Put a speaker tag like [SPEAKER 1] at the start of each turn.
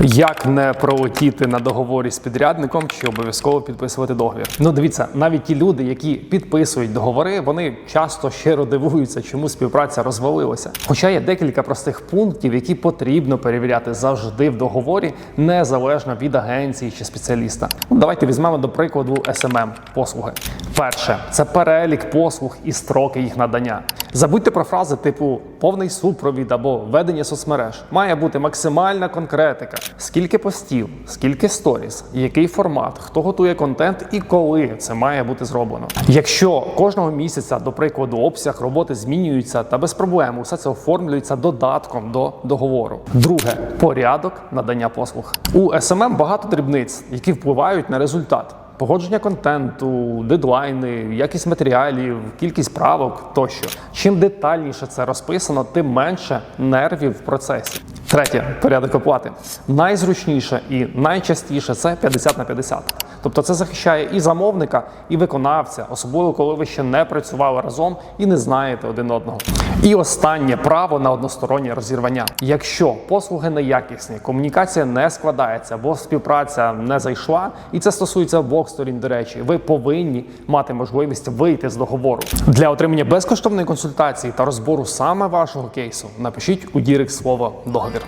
[SPEAKER 1] Як не пролетіти на договорі з підрядником чи обов'язково підписувати договір? Ну дивіться, навіть ті люди, які підписують договори, вони часто щиро дивуються, чому співпраця розвалилася. Хоча є декілька простих пунктів, які потрібно перевіряти завжди в договорі, незалежно від агенції чи спеціаліста. Ну, давайте візьмемо до прикладу SMM послуги. Перше це перелік послуг і строки їх надання. Забудьте про фрази типу повний супровід або ведення соцмереж. Має бути максимальна конкретика. Скільки постів, скільки сторіс, який формат, хто готує контент і коли це має бути зроблено. Якщо кожного місяця, до прикладу, обсяг роботи змінюється та без проблем усе це оформлюється додатком до договору. Друге порядок надання послуг. У SMM багато дрібниць, які впливають на результат. Погодження контенту, дедлайни, якість матеріалів, кількість правок тощо. Чим детальніше це розписано, тим менше нервів в процесі. Третє порядок оплати. Найзручніше і найчастіше це 50 на 50. Тобто це захищає і замовника, і виконавця, особливо коли ви ще не працювали разом і не знаєте один одного. І останнє право на одностороннє розірвання. Якщо послуги неякісні, комунікація не складається або співпраця не зайшла, і це стосується обох сторін. До речі, ви повинні мати можливість вийти з договору для отримання безкоштовної консультації та розбору саме вашого кейсу. Напишіть у Дірект слово договір.